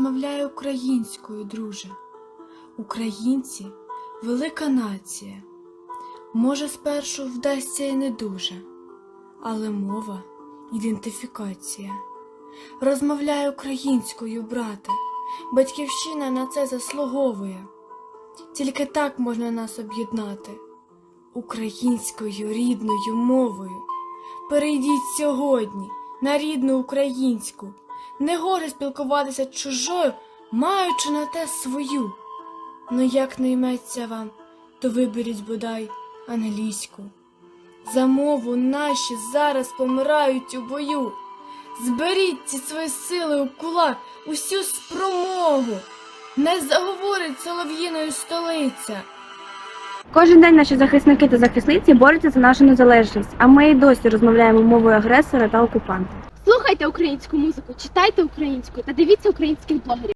розмовляй українською, друже. Українці велика нація. Може, спершу вдасться і не дуже, але мова ідентифікація. Розмовляй українською, брате, батьківщина на це заслуговує. Тільки так можна нас об'єднати українською рідною мовою. Перейдіть сьогодні на рідну українську. Не горе спілкуватися чужою, маючи на те свою. Ну як не йметься вам, то виберіть бодай англійську. За мову наші зараз помирають у бою. Зберіть ці свої сили у кулак, усю спромогу. Не заговорить солов'їною столиця. Кожен день наші захисники та захисниці борються за нашу незалежність, а ми і досі розмовляємо мовою агресора та окупанта. Слухайте українську музику, читайте українську та дивіться українських блогерів.